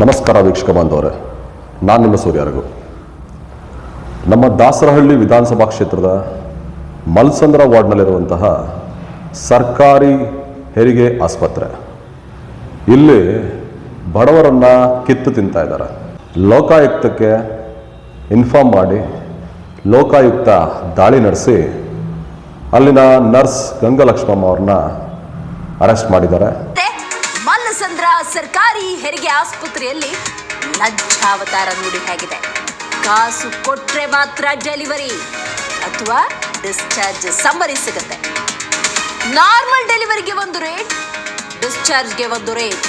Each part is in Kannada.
ನಮಸ್ಕಾರ ವೀಕ್ಷಕ ಬಾಂಧವರೇ, ನಾನು ನಿಮ್ಮ ಸೂರ್ಯರಗು ನಮ್ಮ ದಾಸರಹಳ್ಳಿ ವಿಧಾನಸಭಾ ಕ್ಷೇತ್ರದ ಮಲ್ಸಂದ್ರ ವಾರ್ಡ್ನಲ್ಲಿರುವಂತಹ ಸರ್ಕಾರಿ ಹೆರಿಗೆ ಆಸ್ಪತ್ರೆ. ಇಲ್ಲಿ ಬಡವರನ್ನ ಕಿತ್ತು ತಿಂತಾ ಇದ್ದಾರೆ. ಲೋಕಾಯುಕ್ತಕ್ಕೆ ಇನ್ಫಾರ್ಮ್ ಮಾಡಿ, ಲೋಕಾಯುಕ್ತ ದಾಳಿ ನಡೆಸಿ, ಅಲ್ಲಿನ ನರ್ಸ್ ಗಂಗಲಕ್ಷ್ಮಮ್ಮ ಅವ್ರನ್ನ ಅರೆಸ್ಟ್ ಮಾಡಿದ್ದಾರೆ. ಸರ್ಕಾರಿ ಹೆರಿಗೆ ಆಸ್ಪತ್ರೆಯಲ್ಲಿ ಲಜ್ಜಾವತಾರ ನೋಡಿ ಹೇಗಿದೆ. ಕಾಸು ಕೊಟ್ರೆ ಮಾತ್ರ ಡೆಲಿವರಿ ಅಥವಾ ಡಿಸ್ಚಾರ್ಜ್ ಸಮ್ಮರಿ ಸಿಗುತ್ತೆ. ನಾರ್ಮಲ್ ಡೆಲಿವರಿಗೆ ಒಂದು ರೇಟ್, ಡಿಸ್ಚಾರ್ಜ್ಗೆ ಒಂದು ರೇಟ್.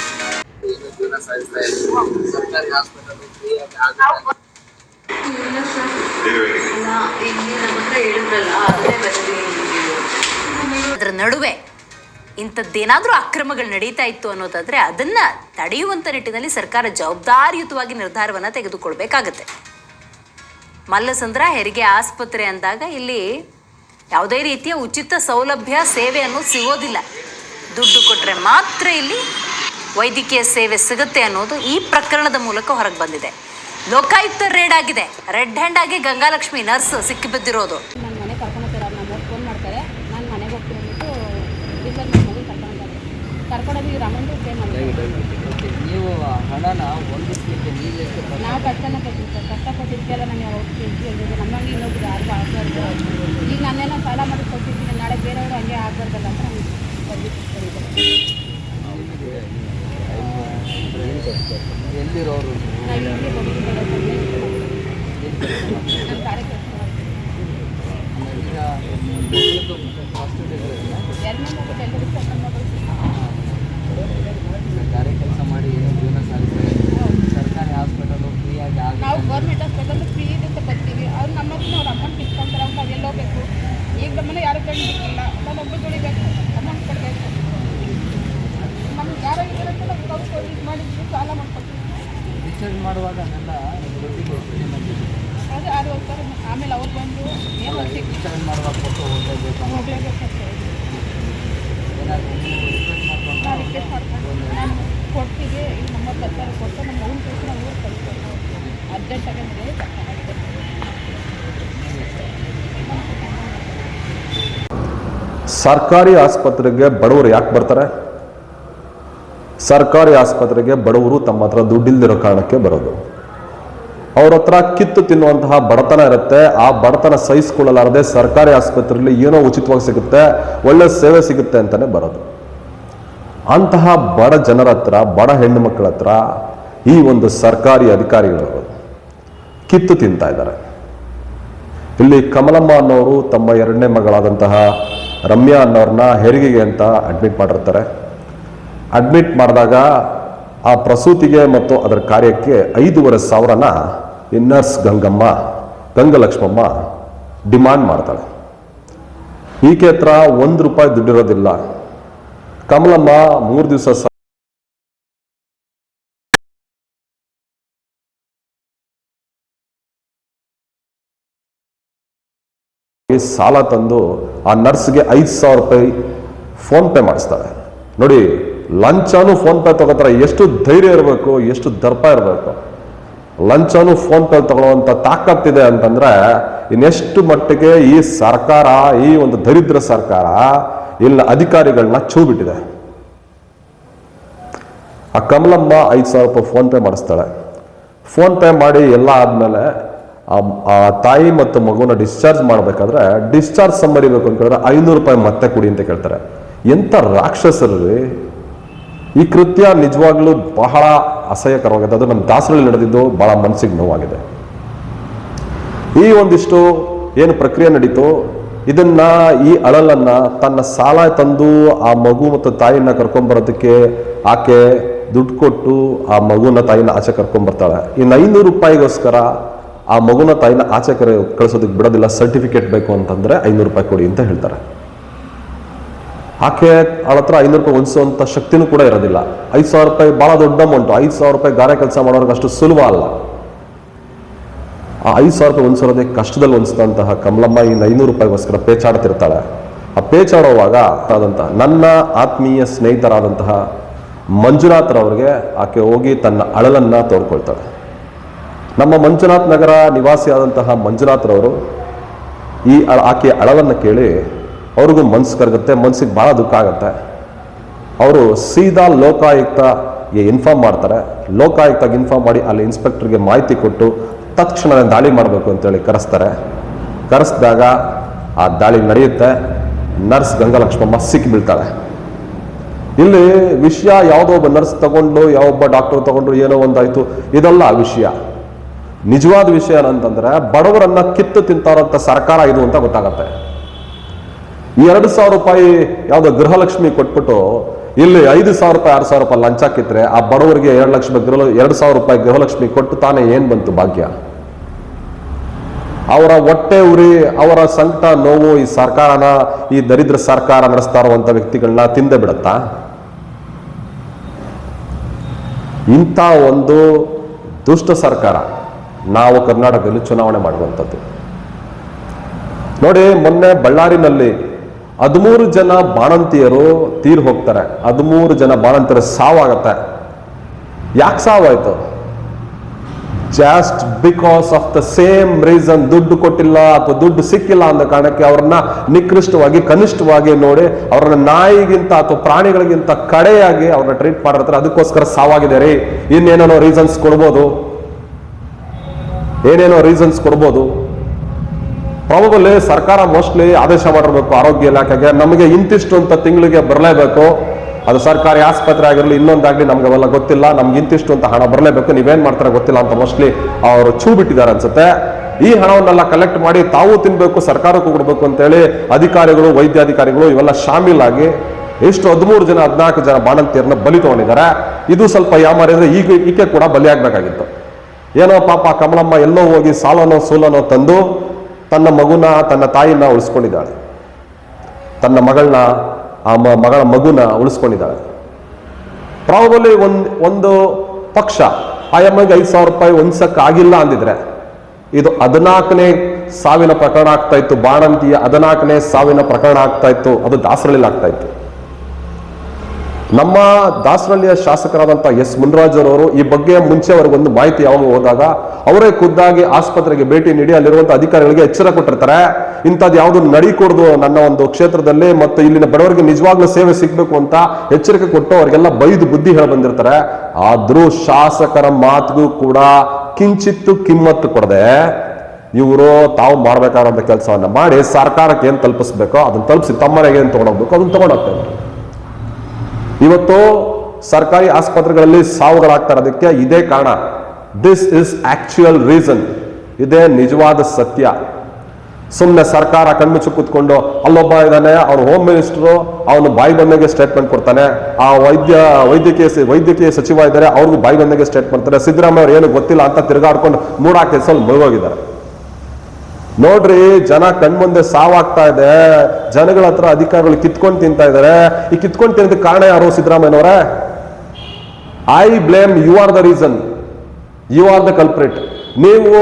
ಅದರ ನಡುವೆ ಇಂಥದ್ದೇನಾದರೂ ಅಕ್ರಮಗಳು ನಡೀತಾ ಇತ್ತು ಅನ್ನೋದಾದರೆ ಅದನ್ನು ತಡೆಯುವಂಥ ನಿಟ್ಟಿನಲ್ಲಿ ಸರ್ಕಾರ ಜವಾಬ್ದಾರಿಯುತವಾಗಿ ನಿರ್ಧಾರವನ್ನು ತೆಗೆದುಕೊಳ್ಬೇಕಾಗತ್ತೆ. ಮಲ್ಲಸಂದ್ರ ಹೆರಿಗೆ ಆಸ್ಪತ್ರೆ ಅಂದಾಗ ಇಲ್ಲಿ ಯಾವುದೇ ರೀತಿಯ ಉಚಿತ ಸೌಲಭ್ಯ, ಸೇವೆ ಅನ್ನೋದು ಸಿಗೋದಿಲ್ಲ. ದುಡ್ಡು ಕೊಟ್ಟರೆ ಮಾತ್ರ ಇಲ್ಲಿ ವೈದ್ಯಕೀಯ ಸೇವೆ ಸಿಗುತ್ತೆ ಅನ್ನೋದು ಈ ಪ್ರಕರಣದ ಮೂಲಕ ಹೊರಗೆ ಬಂದಿದೆ. ಲೋಕಾಯುಕ್ತ ರೇಡ್ ಆಗಿದೆ ರೆಡ್ ಹ್ಯಾಂಡ್ ಆಗಿ ಗಂಗಾಲಕ್ಷ್ಮಿ ನರ್ಸ್ ಸಿಕ್ಕಿಬಿದ್ದಿರೋದು ನನ್ನ ಮನೆ ಕರ್ಕೊಂಡು ಹೋಗ್ತಾರೆ ಅವ್ರು ನಮ್ಮ ಫೋನ್ ಮಾಡ್ತಾರೆ ನಾನು ಮನೆಗೆ ಹೋಗ್ತೀನಿ ಅಂದ್ಬಿಟ್ಟು ಟೀಚರ್ ನನ್ನ ಮಗು ಕರ್ಕೊಂಡು ಹೋಗ್ತಾರೆ ಕರ್ಕೊಂಡೋಗಿ ಈಗ ಅಮೌಂಟು ಪೇ ಮಾಡ್ತಾರೆ ಓಕೆ ನೀವು ಹಣನ ಹೊಂದಿಸ್ಲಿಕ್ಕೆ ನೀವು ಕಷ್ಟನ ಪಟ್ಟಿದ್ದು ಸರ್. ಕಷ್ಟಪಟ್ಟಿದ್ದೆಲ್ಲ ನಾನು ಯಾವಾಗ ಕೇಳಿದೆ ನಮ್ಮಂಗೆ ಇನ್ನೊಬ್ರು ಯಾರಿಗೂ ಆಗ್ಬಾರ್ದು. ಈಗ ನಾನೆಲ್ಲ ಸಾಲ ಮಾಡಿ ಕೊಟ್ಟಿದ್ದೀನಿ. ನಾಳೆ ಬೇರೆಯವರು ಹಂಗೆ ಆಗ್ಬಾರ್ದಲ್ಲ ಅಂತ ನಾನು. ಎಲ್ಲಿರೋರು ನಾವು ಇಲ್ಲಿ ಹೋಗಿದ್ದೀವಿ ನಾನು ಗಾಡಿ ಕೆಲಸ ಮಾಡ್ತೀನಿ ಈಗ ಮಗುದು ಫಸ್ಟ್ ಡೆಲಿವರಿನ ಎರಡನೇ ಮಗು ಎಲ್ಲರಿಗೂ ಕರ್ಕೊಂಡು ಹೋಗ್ಬೇಕು ಗಾರೆ ಕೆಲಸ ಮಾಡಿ ಏನೋ ಜೀವನ ಸಾಗಿಸ್ತಾ ಇದ್ದೀವಿ ಸರ್ಕಾರಿ ಹಾಸ್ಪಿಟಲು ಫ್ರೀಯಾಗಿ ನಾವು ಗೌರ್ಮೆಂಟ್ ಹಾಸ್ಪಿಟಲ್ ಫ್ರೀ ಇದೆ ಅಂತ ಬರ್ತೀವಿ. ಅವ್ರು ನಮ್ಮ ಹತ್ರ ಅವ್ರು ಅಮೌಂಟ್ ಇಟ್ಕೊಂತಾರೆ ಅವ್ರು ನಾವು ಹೋಗ್ಬೇಕು. ಈಗ ನಮ್ಮನೆ ಯಾರು ಕಣ್ಣು ಬಿಟ್ಟಿಲ್ಲ ನಾನು ಒಬ್ಬರು ದುಡಿಬೇಕು ಅಮೌಂಟ್ ಕೊಡಬೇಕು. ನಮ್ಗೆ ಯಾರು ಇರುತ್ತೆ ನಾವು ಕೌಸ್ ಇದು ಮಾಡಿದ್ವಿ ಸಾಲ ಮಾಡ್ಕೊಡ್ತೀವಿ ಡಿಸ್ಚಾರ್ಜ್ ಮಾಡುವಾಗ ಅದೆಲ್ಲ? ಅದೇ ಯಾರು ಹೋಗ್ತಾರೆ. ಆಮೇಲೆ ಅವ್ರು ಬಂದು ಏನು ಡಿಸ್ಚಾರ್ಜ್ ಮಾಡುವಾಗ ಕೊಟ್ಟು ಹೋಗಲೇಬೇಕು ಅನ್ನೋ ಹೋಗ್ಲೇಬೇಕು ಅಂತ ಏನಾದರೂ ರಿಕ್ವೆಸ್ಟ್ ಮಾಡ್ಕೊಂಡು ಮಾಡ್ಕೊಂಡು ನಾನು ಕೊಡ್ತೀವಿ ಈಗ ನಮ್ಮ ಬರ್ತಾರೆ ಕೊಟ್ಟು ನಮ್ಮ ಮಗನ ಕಳಿಸಿ ನಾವು ಊರು ಕಳಿಸ್ಬೇಕು ಅರ್ಜೆಂಟಾಗಿ ಅಂದರೆ ಕರ್ಕೊಂಡೋಗಿದೆ ಸರ್ಕಾರಿ ಆಸ್ಪತ್ರೆಗೆ ಬಡವರು ಯಾಕೆ ಬರ್ತಾರೆ? ಸರ್ಕಾರಿ ಆಸ್ಪತ್ರೆಗೆ ಬಡವರು ತಮ್ಮ ಹತ್ರ ದುಡ್ಡಿಲ್ದಿರೋ ಕಾರಣಕ್ಕೆ ಬರೋದು. ಅವ್ರ ಹತ್ರ ಕಿತ್ತು ತಿನ್ನುವಂತಹ ಬಡತನ ಇರುತ್ತೆ. ಆ ಬಡತನ ಸಹಿಸ್ಕೊಳ್ಳಲಾರದೆ ಸರ್ಕಾರಿ ಆಸ್ಪತ್ರೆಯಲ್ಲಿ ಏನೋ ಉಚಿತವಾಗಿ ಸಿಗುತ್ತೆ, ಒಳ್ಳೆ ಸೇವೆ ಸಿಗುತ್ತೆ ಅಂತಾನೆ ಬರೋದು. ಅಂತಹ ಬಡ ಜನರ ಹತ್ರ, ಬಡ ಹೆಣ್ಣು ಮಕ್ಕಳ ಹತ್ರ ಈ ಒಂದು ಸರ್ಕಾರಿ ಅಧಿಕಾರಿಗಳು ಕಿತ್ತು ತಿಂತಾ ಇದ್ದಾರೆ. ಇಲ್ಲಿ ಕಮಲಮ್ಮ ಅನ್ನೋರು ತಮ್ಮ ಎರಡನೇ ಮಗಳಾದಂತಹ ರಮ್ಯಾ ಅನ್ನೋರನ್ನ ಹೆರಿಗೆಗೆ ಅಂತ ಅಡ್ಮಿಟ್ ಮಾಡಿರ್ತಾರೆ. ಅಡ್ಮಿಟ್ ಮಾಡಿದಾಗ ಆ ಪ್ರಸೂತಿಗೆ ಮತ್ತು ಅದರ ಕಾರ್ಯಕ್ಕೆ ಐದೂವರೆ ಸಾವಿರನ ಈ ನರ್ಸ್ ಗಂಗಮ್ಮ, ಗಂಗಲಕ್ಷ್ಮಮ್ಮ ಡಿಮಾಂಡ್ ಮಾಡ್ತಾಳೆ. ಈಕೆ ಹತ್ರ ಒಂದು ರೂಪಾಯಿ ದುಡ್ಡಿರೋದಿಲ್ಲ. ಕಮಲಮ್ಮ ಮೂರು ದಿವಸ ಸಾಲ ತಂದು ಆ ನರ್ಸ್ಗೆ ಐದು ಸಾವಿರ ರೂಪಾಯಿ ಫೋನ್ ಪೇ ಮಾಡಿಸ್ತಾಳೆ ನೋಡಿ, ಲಂಚಾನು ಫೋನ್ ಪೇ ತಗೋತಾರೆ. ಎಷ್ಟು ಧೈರ್ಯ ಇರಬೇಕು, ಎಷ್ಟು ದರ್ಪ ಇರಬೇಕು. ಲಂಚಾನು ಫೋನ್ ಪೇ ತಗೊಳ್ಳುವಂತ ತಾಕತ್ತಿದೆ ಅಂತಂದರೆ, ಇನ್ನೆಷ್ಟು ಮಟ್ಟಿಗೆ ಈ ಸರ್ಕಾರ, ಈ ಒಂದು ದರಿದ್ರ ಸರ್ಕಾರ ಇಲ್ಲಿ ಅಧಿಕಾರಿಗಳನ್ನ ಛೂ ಬಿಟ್ಟಿದೆ ಆ ಕಮಲಮ್ಮ ಐದು ಸಾವಿರ ರೂಪಾಯಿ ಫೋನ್ ಪೇ ಮಾಡಿಸ್ತಾಳೆ. ಫೋನ್ ಪೇ ಮಾಡಿ ಎಲ್ಲ ಆದಮೇಲೆ ಆ ತಾಯಿ ಮತ್ತು ಮಗುನ ಡಿಸ್ಚಾರ್ಜ್ ಮಾಡಬೇಕಾದ್ರೆ ಡಿಸ್ಚಾರ್ಜ್ ಸಂಬರಿಬೇಕು ಅಂತ ಕೇಳಿದ್ರೆ ಐನೂರು ರೂಪಾಯಿ ಮತ್ತೆ ಕೊಡಿ ಅಂತ ಕೇಳ್ತಾರೆ. ಎಂಥ ರಾಕ್ಷಸರು ಈ ಕೃತ್ಯ ನಿಜವಾಗ್ಲೂ ಬಹಳ ಅಸಹ್ಯಕರವಾಗಿದೆ. ಅದು ನಮ್ಮ ದಾಸರಲ್ಲಿ ನಡೆದಿದ್ದು ಬಹಳ ಮನಸ್ಸಿಗೆ ನೋವಾಗಿದೆ. ಈ ಒಂದಿಷ್ಟು ಏನು ಪ್ರಕ್ರಿಯೆ ನಡೀತು, ಇದನ್ನ ಈ ಅಳಲನ್ನ ತನ್ನ ಸಾಲ ತಂದು ಆ ಮಗು ಮತ್ತು ತಾಯಿನ ಕರ್ಕೊಂಡ್ಬರೋದಕ್ಕೆ ಆಕೆ ದುಡ್ಡು ಕೊಟ್ಟು ಆ ಮಗುನ ತಾಯಿನ ಆಚೆ ಕರ್ಕೊಂಡ್ಬರ್ತಾಳೆ ಇನ್ನು ಐನೂರು ರೂಪಾಯಿಗೋಸ್ಕರ ಆ ಮಗುನ ತಾಯಿನ ಆಚೆ ಕರೆ ಕಳಿಸೋದಕ್ಕೆ ಬಿಡೋದಿಲ್ಲ ಸರ್ಟಿಫಿಕೇಟ್ ಬೇಕು ಅಂತಂದರೆ ಐನೂರು ರೂಪಾಯಿ ಕೊಡಿ ಅಂತ ಹೇಳ್ತಾರೆ. ಆಕೆ ಅವಳ ಹತ್ರ ಐನೂರು ರೂಪಾಯಿ ಹೊಂದಿಸುವಂಥ ಶಕ್ತಿನೂ ಕೂಡ ಇರೋದಿಲ್ಲ. ಐದು ಸಾವಿರ ರೂಪಾಯಿ ಭಾಳ ದೊಡ್ಡ ಅಮೌಂಟು ಐದು ಸಾವಿರ ರೂಪಾಯಿ ಗಾರೆ ಕೆಲಸ ಮಾಡೋರ್ಗೆ ಅಷ್ಟು ಸುಲಭ ಅಲ್ಲ. ಆ ಐದು ಸಾವಿರ ರೂಪಾಯಿ ಹೊಂದಿಸೋದೇ ಕಷ್ಟದಲ್ಲಿ ಹೊಂದಿಸಿದಂತಹ ಕಮಲಮ್ಮ ಇನ್ನು ಐನೂರು ರೂಪಾಯಿಗೋಸ್ಕರ ಪೇಚಾಡ್ತಿರ್ತಾಳೆ. ಆ ಪೇಚಾಡೋವಾಗ ಆದಂತಹ ನನ್ನ ಆತ್ಮೀಯ ಸ್ನೇಹಿತರಾದಂತಹ ಮಂಜುನಾಥ್ರವ್ರಿಗೆ ಆಕೆ ಹೋಗಿ ತನ್ನ ಅಳಲನ್ನು ತೋಡ್ಕೊಳ್ತಾಳೆ. ನಮ್ಮ ಮಂಜುನಾಥ್ ನಗರ ನಿವಾಸಿಯಾದಂತಹ ಮಂಜುನಾಥ್ರವರು ಈ ಆಕೆಯ ಅಳವನ್ನು ಕೇಳಿ ಅವ್ರಿಗೂ ಮನ್ಸು ಕರಗುತ್ತೆ ಮನಸ್ಸಿಗೆ ಭಾಳ ದುಃಖ ಆಗುತ್ತೆ. ಅವರು ಸೀದಾ ಲೋಕಾಯುಕ್ತಗೆ ಇನ್ಫಾರ್ಮ್ ಮಾಡ್ತಾರೆ. ಲೋಕಾಯುಕ್ತಗೆ ಇನ್ಫಾರ್ಮ್ ಮಾಡಿ ಅಲ್ಲಿ ಇನ್ಸ್ಪೆಕ್ಟರ್ಗೆ ಮಾಹಿತಿ ಕೊಟ್ಟು ತಕ್ಷಣ ದಾಳಿ ಮಾಡಬೇಕು ಅಂತೇಳಿ ಕರೆಸ್ತಾರೆ. ಕರೆಸಿದಾಗ ಆ ದಾಳಿ ನಡೆಯುತ್ತೆ. ನರ್ಸ್ ಗಂಗಲಕ್ಷ್ಮಮ್ಮ ಸಿಕ್ಕಿ ಬೀಳ್ತಾಳೆ. ಇಲ್ಲಿ ವಿಷಯ ಯಾವುದೋ ಒಬ್ಬ ನರ್ಸ್ ತಗೊಂಡು ಯಾವೊಬ್ಬ ಡಾಕ್ಟರ್ ತಗೊಂಡ್ರು ಏನೋ ಒಂದಾಯಿತು. ಇದಲ್ಲ ವಿಷಯ. ನಿಜವಾದ ವಿಷಯ ಏನಂತಂದ್ರೆ, ಬಡವರನ್ನ ಕಿತ್ತು ತಿಂತಾರಂತ ಸರ್ಕಾರ ಇದು ಅಂತ ಗೊತ್ತಾಗತ್ತೆ. ಈ ಎರಡು ಸಾವಿರ ರೂಪಾಯಿ ಯಾವುದೋ ಗೃಹಲಕ್ಷ್ಮಿ ಕೊಟ್ಬಿಟ್ಟು ಇಲ್ಲಿ ಐದು ಸಾವಿರ ರೂಪಾಯಿ, ಆರು ಸಾವಿರ ರೂಪಾಯಿ ಲಂಚ ಹಾಕಿದ್ರೆ ಆ ಬಡವರಿಗೆ ಎರಡು ಲಕ್ಷ ಗೃಹ, ಎರಡು ಸಾವಿರ ರೂಪಾಯಿ ಗೃಹಲಕ್ಷ್ಮಿ ಕೊಟ್ಟು ತಾನೇ ಏನ್ ಬಂತು ಭಾಗ್ಯ? ಅವರ ಹೊಟ್ಟೆ ಉರಿ, ಅವರ ಸಂಕಟ ನೋವು ಈ ಸರ್ಕಾರನ, ಈ ದರಿದ್ರ ಸರ್ಕಾರ ನಡೆಸ್ತಾ ಇರುವಂತ ವ್ಯಕ್ತಿಗಳನ್ನ ತಿಂದೆ ಬಿಡತ್ತಾ? ಇಂಥ ಒಂದು ದುಷ್ಟ ಸರ್ಕಾರ. ನಾವು ಕರ್ನಾಟಕದಲ್ಲಿ ಚುನಾವಣೆ ಮಾಡುವಂಥದ್ದು. ನೋಡಿ, ಮೊನ್ನೆ ಬಳ್ಳಾರಿನಲ್ಲಿ ಹದಿಮೂರು ಜನ ಬಾಣಂತಿಯರು ತೀರ್ ಹೋಗ್ತಾರೆ. ಹದಿಮೂರು ಜನ ಬಾಣಂತಿಯರು ಸಾವಾಗತ್ತೆ. ಯಾಕೆ ಸಾವಾಯ್ತು? Just because of the same reason ದುಡ್ಡು ಕೊಟ್ಟಿಲ್ಲ ಅಥವಾ ದುಡ್ಡು ಸಿಕ್ಕಿಲ್ಲ ಅನ್ನೋ ಕಾರಣಕ್ಕೆ ಅವ್ರನ್ನ ನಿಕೃಷ್ಟವಾಗಿ, ಕನಿಷ್ಠವಾಗಿ ನೋಡಿ, ಅವ್ರನ್ನ ನಾಯಿಗಿಂತ ಅಥವಾ ಪ್ರಾಣಿಗಳಿಗಿಂತ ಕಡೆಯಾಗಿ ಅವ್ರನ್ನ ಟ್ರೀಟ್ ಮಾಡಿರ್ತಾರೆ. ಅದಕ್ಕೋಸ್ಕರ ಸಾವಾಗಿದೆ ರೀ. ಇನ್ನೇನೋ ರೀಸನ್ಸ್ ಕೊಡ್ಬೋದು? ಏನೇನೋ ರೀಸನ್ಸ್ ಕೊಡ್ಬೋದು. ಪ್ರಾಬಬಲ್ಲಿ ಸರ್ಕಾರ ಮೋಸ್ಟ್ಲಿ ಆದೇಶ ಮಾಡಿರ್ಬೇಕು ಆರೋಗ್ಯ ಇಲಾಖೆಗೆ. ನಮಗೆ ಇಂತಿಷ್ಟು ಅಂತ ತಿಂಗಳಿಗೆ ಬರಲೇಬೇಕು. ಅದು ಸರ್ಕಾರಿ ಆಸ್ಪತ್ರೆ ಆಗಿರಲಿ, ಇನ್ನೊಂದಾಗಲಿ ನಮ್ಗೆ ಅವೆಲ್ಲ ಗೊತ್ತಿಲ್ಲ. ನಮ್ಗೆ ಇಂತಿಷ್ಟು ಅಂತ ಹಣ ಬರಲೇಬೇಕು. ನೀವೇನು ಮಾಡ್ತಾರೆ ಗೊತ್ತಿಲ್ಲ ಅಂತ ಮೋಸ್ಟ್ಲಿ ಅವರು ಚೂ ಬಿಟ್ಟಿದ್ದಾರೆ ಅನ್ಸುತ್ತೆ. ಈ ಹಣವನ್ನೆಲ್ಲ ಕಲೆಕ್ಟ್ ಮಾಡಿ ತಾವು ತಿನ್ನಬೇಕು ಸರ್ಕಾರಕ್ಕೂ ಕೊಡಬೇಕು ಅಂತೇಳಿ ಅಧಿಕಾರಿಗಳು, ವೈದ್ಯಾಧಿಕಾರಿಗಳು ಇವೆಲ್ಲ ಶಾಮೀಲಾಗಿ ಎಷ್ಟು ಹದಿಮೂರು ಜನ, ಹದಿನಾಲ್ಕು ಜನ ಬಾಣಂತಿಯರನ್ನ ಬಲಿ ತಗೊಂಡಿದ್ದಾರೆ. ಇದು ಸ್ವಲ್ಪ ಯಾಮಾರಿದ್ರೆ ಈಗ ಈಕೆ ಕೂಡ ಬಲಿಯಾಗಬೇಕಾಗಿತ್ತು. ಏನೋ ಪಾಪ ಕಮಲಮ್ಮ ಎಲ್ಲೋ ಹೋಗಿ ಸಾಲನೋ ಸೂಲನೋ ತಂದು ತನ್ನ ಮಗುನ, ತನ್ನ ತಾಯಿನ ಉಳಿಸ್ಕೊಂಡಿದ್ದಾಳೆ. ತನ್ನ ಮಗಳನ್ನ, ಆ ಮಗಳ ಮಗುನ ಉಳಿಸ್ಕೊಂಡಿದ್ದಾಳೆ. ಪ್ರಾಬಲಿ ಒಂದು ಒಂದು ಪಕ್ಷ, ಆ ಎಮ್ಮಗೆ ಐದು ಸಾವಿರ ರೂಪಾಯಿ ಆಗಿಲ್ಲ ಅಂದಿದ್ರೆ, ಇದು ಹದಿನಾಲ್ಕನೇ ಸಾವಿನ ಪ್ರಕರಣ ಆಗ್ತಾ ಇತ್ತು. ಬಾಣಂತಿಯ ಹದಿನಾಲ್ಕನೇ ಸಾವಿನ ಪ್ರಕರಣ ಆಗ್ತಾ ಇತ್ತು. ಅದು ದಾಸರಳ್ಳಿಲಿ ಇತ್ತು. ನಮ್ಮ ದಾಸರಳ್ಳಿಯ ಶಾಸಕರಾದಂಥ ಎಸ್ ಮುನ್ರಾಜರವರು ಈ ಬಗ್ಗೆ ಮುಂಚೆ ಅವ್ರಿಗೊಂದು ಮಾಹಿತಿ ಯಾವಾಗ ಹೋದಾಗ ಅವರೇ ಖುದ್ದಾಗಿ ಆಸ್ಪತ್ರೆಗೆ ಭೇಟಿ ನೀಡಿ ಅಲ್ಲಿರುವಂಥ ಅಧಿಕಾರಿಗಳಿಗೆ ಎಚ್ಚರ ಕೊಟ್ಟಿರ್ತಾರೆ. ಇಂಥದ್ದು ಯಾವುದು ನಡೀಕೂಡ್ದು ನನ್ನ ಒಂದು ಕ್ಷೇತ್ರದಲ್ಲಿ ಮತ್ತು ಇಲ್ಲಿನ ಬಡವರಿಗೆ ನಿಜವಾಗ್ಲೂ ಸೇವೆ ಸಿಗಬೇಕು ಅಂತ ಎಚ್ಚರಿಕೆ ಕೊಟ್ಟು ಅವರಿಗೆಲ್ಲ ಬೈದು ಬುದ್ಧಿ ಹೇಳಿ ಬಂದಿರ್ತಾರೆ. ಆದರೂ ಶಾಸಕರ ಮಾತಿಗೂ ಕೂಡ ಕಿಂಚಿತ್ತು ಕಿಮ್ಮತ್ತು ಕೊಡದೆ ಇವರು ತಾವು ಮಾಡ್ಬೇಕಾದಂಥ ಕೆಲಸವನ್ನು ಮಾಡಿ ಸರ್ಕಾರಕ್ಕೆ ಏನು ತಲುಪಿಸ್ಬೇಕೋ ಅದನ್ನ ತಲುಪಿಸಿ ತಮ್ಮನೆಗೆ ಏನು ತಗೊಂಡೋಗ್ಬೇಕು ಅದನ್ನ ತಗೊಂಡೋಗ್ತಾ ಇದ್ದಾರೆ ಇವತ್ತು ಸರ್ಕಾರಿ ಆಸ್ಪತ್ರೆಗಳಲ್ಲಿ ಸಾವುಗಳಾಗ್ತಾ ಅದಕ್ಕೆ ಇದೇ ಕಾರಣ. ದಿಸ್ ಇಸ್ ಆಕ್ಚುಯಲ್ ರೀಸನ್ ಇದೇ ನಿಜವಾದ ಸತ್ಯ. ಸುಮ್ಮನೆ ಸರ್ಕಾರ ಕಣ್ಮುಚ್ಚು ಕೂತ್ಕೊಂಡು ಅಲ್ಲೊಬ್ಬ ಇದ್ದಾನೆ, ಅವನು ಹೋಮ್ ಮಿನಿಸ್ಟರು ಅವನು ಬಾಯಿ ಬಂದಾಗೆ ಸ್ಟೇಟ್ಮೆಂಟ್ ಕೊಡ್ತಾನೆ. ಆ ವೈದ್ಯ, ವೈದ್ಯಕೀಯ ವೈದ್ಯಕೀಯ ಸಚಿವ ಇದ್ದಾರೆ, ಅವ್ರಿಗೂ ಬಾಯಿ ಬಂದಾಗೆ ಸ್ಟೇಟ್ಮೆಂಟ್ ಮಾಡ್ತಾರೆ ಸಿದ್ದರಾಮಯ್ಯ ಅವ್ರು ಏನು ಗೊತ್ತಿಲ್ಲ ಅಂತ ತಿರುಗಾಡ್ಕೊಂಡು ಮೂಡಾ ಕೇಸಲ್ಲಿ ಮುಳುಗೋಗಿದ್ದಾರೆ. ನೋಡ್ರಿ, ಜನ ಕಣ್ಮುಂದೆ ಸಾವಾಗ್ತಾ ಇದೆ. ಜನಗಳ ಹತ್ರ ಅಧಿಕಾರಿಗಳು ಕಿತ್ಕೊಂಡು ತಿಂತಾ ಇದ್ದಾರೆ ಈ ಕಿತ್ಕೊಂಡು ತಿನ್ನೋದಕ್ಕೆ ಕಾರಣ ಯಾರು ಸಿದ್ದರಾಮಯ್ಯನವರೇ? I blame you are the reason you are the culprit ನೀವು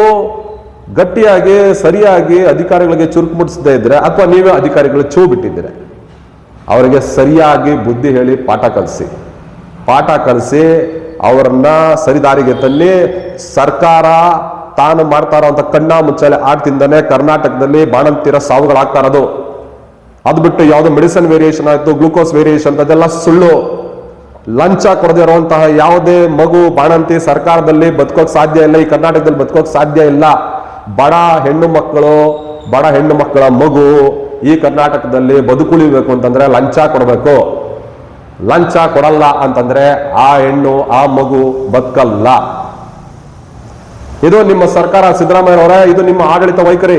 ಗಟ್ಟಿಯಾಗಿ, ಸರಿಯಾಗಿ ಅಧಿಕಾರಿಗಳಿಗೆ ಚುರುಕು ಮುಟ್ಟಿಸದೇ ಇದ್ರೆ ಅಥವಾ ನೀವೇ ಅಧಿಕಾರಿಗಳು ಚೂ ಬಿಟ್ಟಿದ್ದೀರಿ. ಅವರಿಗೆ ಸರಿಯಾಗಿ ಬುದ್ಧಿ ಹೇಳಿ ಪಾಠ ಕಲಿಸಿ. ಪಾಠ ಕಲಿಸಿ ಅವರನ್ನ ಸರಿದಾರಿಗೆ ತನ್ನಿ ಸರ್ಕಾರ ತಾನು ಮಾಡ್ತಾ ಇರೋಂಥ ಕಣ್ಣ ಮುಚ್ಚಾಲೆ ಆಡ್ತಿಂದನೇ ಕರ್ನಾಟಕದಲ್ಲಿ ಬಾಣಂತಿರ ಸಾವುಗಳಾಗ್ತಾ ಇರೋದು ಅದು ಬಿಟ್ಟು ಯಾವುದೋ ಮೆಡಿಸಿನ್ ವೇರಿಯೇಷನ್ ಆಯಿತು, ಗ್ಲೂಕೋಸ್ ವೇರಿಯೇಷನ್ ಅದೆಲ್ಲ ಸುಳ್ಳು. ಲಂಚ ಕೊಡದೇ ಇರುವಂತಹ ಯಾವುದೇ ಮಗು ಬಾಣಂತಿ ಸರ್ಕಾರದಲ್ಲಿ ಬದುಕೋಕ್ ಸಾಧ್ಯ ಇಲ್ಲ, ಈ ಕರ್ನಾಟಕದಲ್ಲಿ ಬದುಕೋಕ್ ಸಾಧ್ಯ ಇಲ್ಲ. ಬಡ ಹೆಣ್ಣು ಮಕ್ಕಳು, ಬಡ ಹೆಣ್ಣು ಮಕ್ಕಳ ಮಗು ಈ ಕರ್ನಾಟಕದಲ್ಲಿ ಬದುಕುಳಿಬೇಕು ಅಂತಂದ್ರೆ ಲಂಚ ಕೊಡಬೇಕು. ಲಂಚ ಕೊಡಲ್ಲ ಅಂತಂದ್ರೆ ಆ ಹೆಣ್ಣು, ಆ ಮಗು ಬದುಕಲ್ಲ. ಇದು ನಿಮ್ಮ ಸರ್ಕಾರ ಸಿದ್ದರಾಮಯ್ಯನವರೇ ಇದು ನಿಮ್ಮ ಆಡಳಿತ ವೈಖರಿ.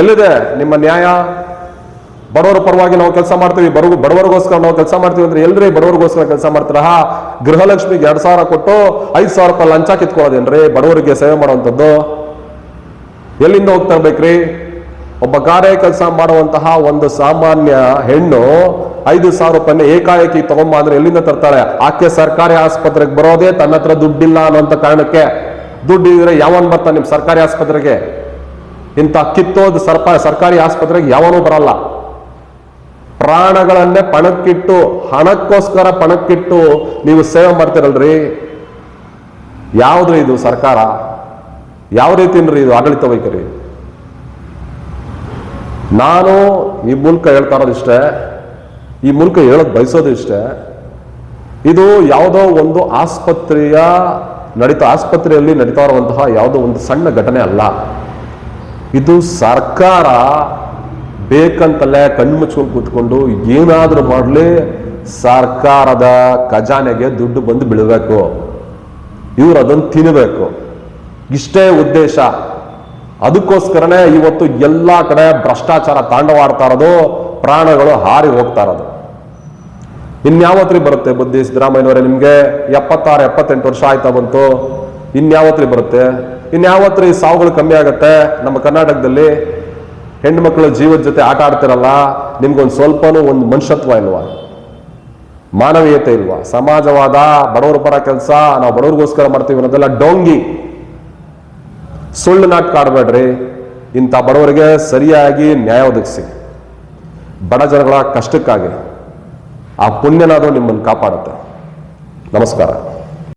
ಎಲ್ಲಿದೆ ನಿಮ್ಮ ನ್ಯಾಯ? ಬಡವರ ಪರವಾಗಿ ನಾವು ಕೆಲಸ ಮಾಡ್ತೀವಿ ಬಡವ ಬಡವರಿಗೋಸ್ಕರ ನಾವು ಕೆಲಸ ಮಾಡ್ತೀವಿ ಅಂದ್ರೆ ಎಲ್ರಿ ಬಡವರಿಗೋಸ್ಕರ ಕೆಲಸ ಮಾಡ್ತಾರ? ಗೃಹಲಕ್ಷ್ಮಿಗೆ ಎರಡ್ ಸಾವಿರ ಕೊಟ್ಟು ಐದು ಸಾವಿರ ರೂಪಾಯಿ ಲಂಚ ಕಿತ್ಕೊಳ್ಳೋದೇನ್ರಿ? ಬಡವರಿಗೆ ಸೇವೆ ಮಾಡುವಂಥದ್ದು? ಎಲ್ಲಿಂದ ಹೋಗ್ತಾ ಇರ್ಬೇಕ್ರಿ? ಒಬ್ಬ ಗಾರೆ ಕೆಲಸ ಮಾಡುವಂತಹ ಒಂದು ಸಾಮಾನ್ಯ ಹೆಣ್ಣು ಐದು ಸಾವಿರ ರೂಪಾಯಿನ ಏಕಾಏಕಿ ತಗೊಂಬ ಅಂದ್ರೆ ಎಲ್ಲಿಂದ ತರ್ತಾಳೆ? ಆಕೆ ಸರ್ಕಾರಿ ಆಸ್ಪತ್ರೆಗೆ ಬರೋದೇ ತನ್ನ ಹತ್ರ ದುಡ್ಡಿಲ್ಲ ಅನ್ನೋಂಥ ಕಾರಣಕ್ಕೆ. ದುಡ್ಡು ಇದ್ರೆ ಯಾವನ್ ಬರ್ತಾನೆ ನಿಮ್ ಸರ್ಕಾರಿ ಆಸ್ಪತ್ರೆಗೆ? ಇಂಥ ಕಿತ್ತೋದ್ ಸರ್ಪ ಸರ್ಕಾರಿ ಆಸ್ಪತ್ರೆಗೆ ಯಾವನೂ ಬರಲ್ಲ. ಪ್ರಾಣಗಳನ್ನೇ ಪಣಕ್ಕಿಟ್ಟು, ಹಣಕ್ಕೋಸ್ಕರ ಪಣಕ್ಕಿಟ್ಟು ನೀವು ಸೇವೆ ಮಾಡ್ತಿರಲ್ರಿ? ಯಾವ್ದ್ರಿ ಇದು ಸರ್ಕಾರ? ಯಾವ ರೀತಿನ್ರಿ ಇದು ಆಡಳಿತ ವೈಖರಿ? ನಾನು ಈ ಮೂಲಕ ಹೇಳ್ತಾ ಇರೋದು ಇಷ್ಟೇ ಈ ಮೂಲಕ ಹೇಳೋದು ಬಯಸೋದು ಇಷ್ಟೇ. ಇದು ಯಾವುದೋ ಒಂದು ಆಸ್ಪತ್ರೆಯ ನಡೀತಾ, ಆಸ್ಪತ್ರೆಯಲ್ಲಿ ನಡೀತಾ ಇರುವಂತಹ ಯಾವುದೋ ಒಂದು ಸಣ್ಣ ಘಟನೆ ಅಲ್ಲ. ಇದು ಸರ್ಕಾರ ಬೇಕಂತಲೇ ಕಣ್ಮುಚ್ಕೊಂಡು ಕೂತ್ಕೊಂಡು ಏನಾದರೂ ಮಾಡಲಿ, ಸರ್ಕಾರದ ಖಜಾನೆಗೆ ದುಡ್ಡು ಬಂದು ಬೀಳಬೇಕು. ಇವರು ಅದನ್ನು ತಿನ್ನಬೇಕು ಇಷ್ಟೇ ಉದ್ದೇಶ. ಅದಕ್ಕೋಸ್ಕರನೇ ಇವತ್ತು ಎಲ್ಲ ಕಡೆ ಭ್ರಷ್ಟಾಚಾರ ತಾಂಡವಾಡ್ತಾ ಇರೋದು, ಪ್ರಾಣಗಳು ಹಾರಿ ಹೋಗ್ತಾ ಇರೋದು. ಇನ್ಯಾವತ್ರಿ ಬರುತ್ತೆ ಬುದ್ಧಿ ಸಿದ್ದರಾಮಯ್ಯನವರೇ? ನಿಮ್ಗೆ ಎಪ್ಪತ್ತಾರು, ಎಪ್ಪತ್ತೆಂಟು ವರ್ಷ ಆಯ್ತಾ ಬಂತು. ಇನ್ಯಾವತ್ರಿ ಬರುತ್ತೆ? ಇನ್ಯಾವತ್ರಿ ಸಾವುಗಳು ಕಮ್ಮಿ ಆಗುತ್ತೆ? ನಮ್ಮ ಕರ್ನಾಟಕದಲ್ಲಿ ಹೆಣ್ಮಕ್ಳ ಜೀವದ ಜೊತೆ ಆಟ ಆಡ್ತಿರಲ್ಲ, ನಿಮ್ಗೊಂದು ಸ್ವಲ್ಪನೂ ಒಂದು ಮನುಷ್ಯತ್ವ ಇಲ್ವಾ? ಮಾನವೀಯತೆ ಇಲ್ವಾ? ಸಮಾಜವಾದ ಬಡವರ ಪರ ಕೆಲಸ, ನಾವು ಬಡವರಿಗೋಸ್ಕರ ಮಾಡ್ತೀವಿ ಅನ್ನೋದೆಲ್ಲ ಡೋಂಗಿ. ಸುಳ್ಳು ನಾಟಕ ಆಡಬೇಡ್ರಿ. ಇಂಥ ಬಡವರಿಗೆ ಸರಿಯಾಗಿ ನ್ಯಾಯ ಒದಗಿಸಿ. ಬಡ ಜನಗಳ ಕಷ್ಟಕ್ಕಾಗಿ. ಆ ಪುಣ್ಯನಾದರೂ ನಿಮ್ಮನ್ನು ಕಾಪಾಡುತ್ತೆ ನಮಸ್ಕಾರ.